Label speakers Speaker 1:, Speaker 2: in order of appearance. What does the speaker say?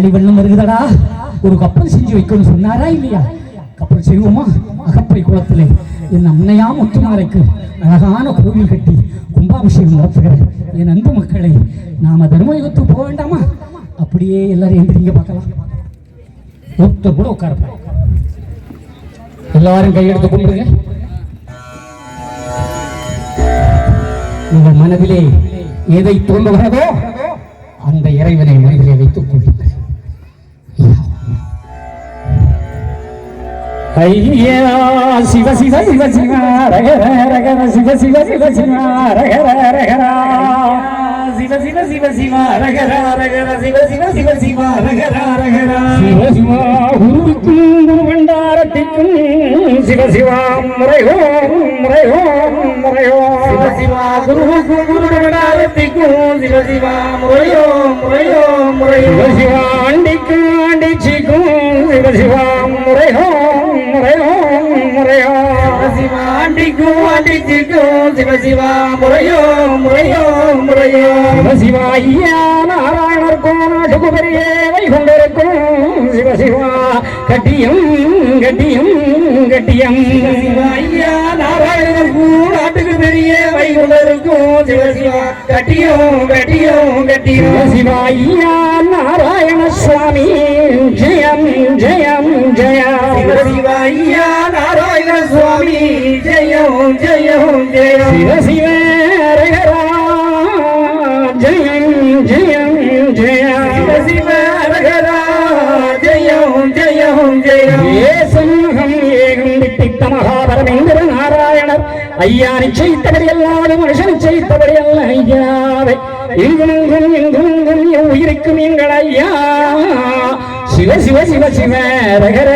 Speaker 1: ஆழி வெள்ளம் வருகுதடா ஒரு கப்பல் செஞ்சு வைக்கணும்னு சொன்னாரா இல்லையா? கப்பல் செய்வோமா? அகப்பை குளத்திலே. என் அன்னையா முத்துமாரைக்கு அழகான கோவில் கட்டி கும்பாபிஷேகம் நடத்துகிற என் அன்பு மக்களை நாம தர்மயுகத்துக்கு போக வேண்டாமா? அப்படியே எல்லாரும் எந்திரிங்க பார்க்கலாம். ஒருத்தர் கூட உட்கார எல்லாரும் கையெடுத்து கும்பிடுங்க. உங்கள் மனதிலே எதை தோன்றுகிறதோ அந்த இறைவனை மனதிலே வைத்துக் கொள்ளுங்கள். ஐயா சிவ சிவ சிவ சிவ ரகர ரகர சிவ சிவ சிவ சிவ ரகர ரகரா சிவ சிவ சிவ சிவ ரகர ரகர சிவ சிவ சிவ சிவ ரகர ரகரா சிவ சிவா குருவுக்கும் குரு பண்டாரத்திற்கும் சிவ சிவா முறையோ முறையோ முறையோ சிவ சிவா குருவுக்கும் குரு பண்டாரத்திற்கும் சிவ சிவா முறையோ முறையோ முறையோ ஆண்டிக்கும் ஆண்டிச்சிக்கும் சிவ சிவா முறையோ முறையோ முறையோ. சிவ சிவா ஐயா நாராயணர் கோநாட்டுக்கு பெரிய வைகுண்டருக்கும் சிவ சிவா கட்டியம் கட்டியம் கட்டியம். ஐயா நாராயணர் கோநாட்டுக்கு பெரிய வைகுண்டருக்கும் சிவ சிவா கட்டியம் கட்டியம் கட்டியம் சிவ ஐயா நாராயண சுவாமி. ஜெயம் ஜெயம் ஜெயம். சிவ சிவ ஐயா சிவ சிவ ரகரா ஜெயம் ஜெயம் ஜெயம். சிவ ரகரா ஜெயம் ஜெயம் ஜெயம். ஏசன்முகம் ஏகம் விட்டித்த மகாபரமேந்திர நாராயணர். ஐயா நிச்சயித்தபடி அல்லாத மனுஷன் நிச்சயித்தபடி அல்ல ஐயாவை. எங்கும் எங்கும் எங்கும் எங்கும் என் உயிருக்கும் எங்கள் ஐயா. சிவ சிவ சிவ சிவ ரகர